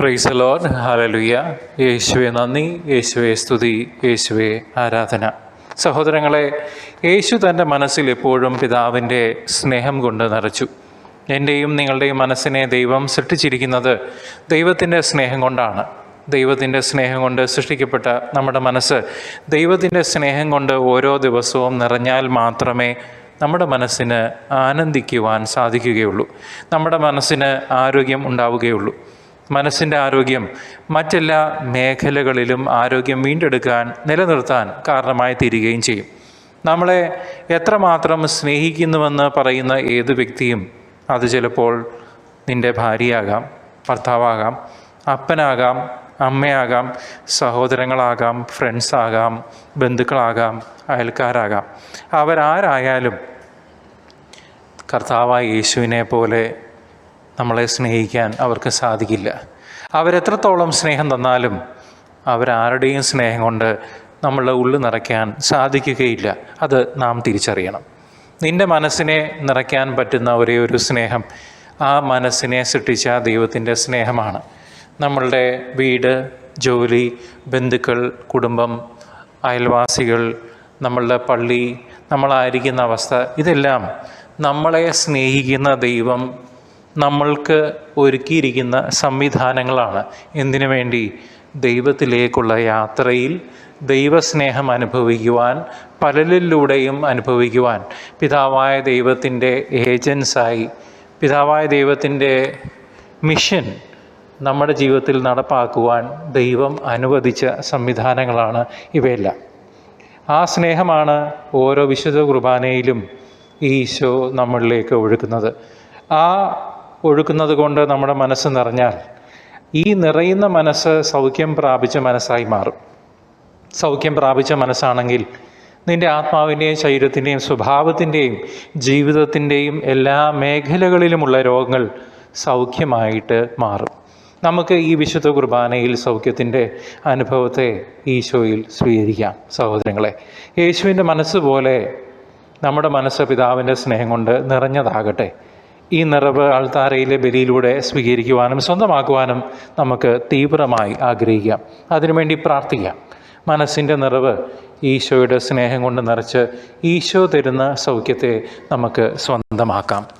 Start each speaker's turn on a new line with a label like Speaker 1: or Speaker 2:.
Speaker 1: Price load ഹാലലുയ്യ യേശുവെ നന്ദി. യേശുവെ സ്തുതി. യേശുവെ ആരാധന. സഹോദരങ്ങളെ യേശു തന്റെ മനസ്സിൽ എപ്പോഴും പിതാവിന്റെ സ്നേഹം കൊണ്ട് നിറച്ചു. എന്റെയും നിങ്ങളുടെയും മനസ്സിനെ ദൈവം സൃഷ്ടിച്ചിരിക്കുന്നത് ദൈവത്തിന്റെ സ്നേഹം കൊണ്ടാണ്. ദൈവത്തിന്റെ സ്നേഹം കൊണ്ട് സൃഷ്ടിക്കപ്പെട്ട നമ്മുടെ മനസ്സ് ദൈവത്തിന്റെ സ്നേഹം കൊണ്ട് ഓരോ ദിവസവും നിറഞ്ഞാൽ മാത്രമേ നമ്മുടെ മനസ്സിന് ആനന്ദിക്കുവാൻ സാധിക്കുകയുള്ളൂ. നമ്മുടെ മനസ്സിന് ആരോഗ്യം ഉണ്ടാവുകയുള്ളൂ. മനസ്സിന്റെ ആരോഗ്യം മറ്റെല്ലാ മേഖലകളിലും ആരോഗ്യം വീണ്ടെടുക്കാൻ നിലനിർത്താൻ കാരണമായി തീരുകയും ചെയ്യും. നമ്മളെ എത്രമാത്രം സ്നേഹിക്കുന്നുവെന്ന് പറയുന്ന ഏത് വ്യക്തിയും അത് ചിലപ്പോൾ നിന്റെ ഭാര്യയാകാം ഭർത്താവാകാം അപ്പനാകാം അമ്മയാകാം സഹോദരങ്ങളാകാം ഫ്രണ്ട്സാകാം ബന്ധുക്കളാകാം അയൽക്കാരാകാം. അവരാരായാലും കർത്താവായ യേശുവിനെ പോലെ നമ്മളെ സ്നേഹിക്കാൻ അവർക്ക് സാധിക്കില്ല. അവരെത്രത്തോളം സ്നേഹം തന്നാലും അവരാരുടെയും സ്നേഹം കൊണ്ട് നമ്മളെ ഉള്ളു നിറയ്ക്കാൻ സാധിക്കുകയില്ല. അത് നാം തിരിച്ചറിയണം. നിന്റെ മനസ്സിനെ നിറയ്ക്കാൻ പറ്റുന്ന ഒരേ ഒരു സ്നേഹം ആ മനസ്സിനെ സൃഷ്ടിച്ച ദൈവത്തിന്റെ സ്നേഹമാണ്. നമ്മളുടെ വീട് ജോലി ബന്ധുക്കൾ കുടുംബം അയൽവാസികൾ നമ്മളുടെ പള്ളി നമ്മളായിരിക്കുന്ന അവസ്ഥ ഇതെല്ലാം നമ്മളെ സ്നേഹിക്കുന്ന ദൈവം നമ്മൾക്ക് ഒരുക്കിയിരിക്കുന്ന സംവിധാനങ്ങളാണ്. എന്തിനു വേണ്ടി? ദൈവത്തിലേക്കുള്ള യാത്രയിൽ ദൈവസ്നേഹം അനുഭവിക്കുവാൻ പലരിലൂടെയും അനുഭവിക്കുവാൻ. പിതാവായ ദൈവത്തിന്റെ ഏജൻസായി പിതാവായ ദൈവത്തിന്റെ മിഷൻ നമ്മുടെ ജീവിതത്തിൽ നടപ്പാക്കുവാൻ ദൈവം അനുവദിച്ച സംവിധാനങ്ങളാണ് ഇവയെല്ലാം. ആ സ്നേഹമാണ് ഓരോ വിശുദ്ധ കുർബാനയിലും ഈശോ നമ്മളിലേക്ക് ഒഴുക്കുന്നത്. ആ ഒഴുക്കുന്നത് കൊണ്ട് നമ്മുടെ മനസ്സ് നിറഞ്ഞാൽ ഈ നിറയുന്ന മനസ്സ് സൗഖ്യം പ്രാപിച്ച മനസ്സായി മാറും. സൗഖ്യം പ്രാപിച്ച മനസ്സാണെങ്കിൽ നിന്റെ ആത്മാവിന്റെയും ശരീരത്തിന്റെയും സ്വഭാവത്തിന്റെയും ജീവിതത്തിന്റെയും എല്ലാ മേഖലകളിലുമുള്ള രോഗങ്ങൾ സൗഖ്യമായിട്ട് മാറും. നമുക്ക് ഈ വിശുദ്ധ കുർബാനയിൽ സൗഖ്യത്തിന്റെ അനുഭവത്തെ ഈശോയിൽ സ്വീകരിക്കാം. സഹോദരങ്ങളെ യേശുവിന്റെ മനസ്സ് പോലെ നമ്മുടെ മനസ്സ് പിതാവിന്റെ സ്നേഹം കൊണ്ട് നിറഞ്ഞതാകട്ടെ. ഈ നിറവ് അൾത്താരയിലെ ബലിയിലൂടെ സ്വീകരിക്കുവാനും സ്വന്തമാക്കുവാനും നമുക്ക് തീവ്രമായി ആഗ്രഹിക്കാം. അതിനുവേണ്ടി പ്രാർത്ഥിക്കാം. മനസ്സിന്റെ നിറവ് ഈശോയുടെ സ്നേഹം കൊണ്ട് നിറച്ച് ഈശോ തരുന്ന സൗഖ്യത്തെ നമുക്ക് സ്വന്തമാക്കാം.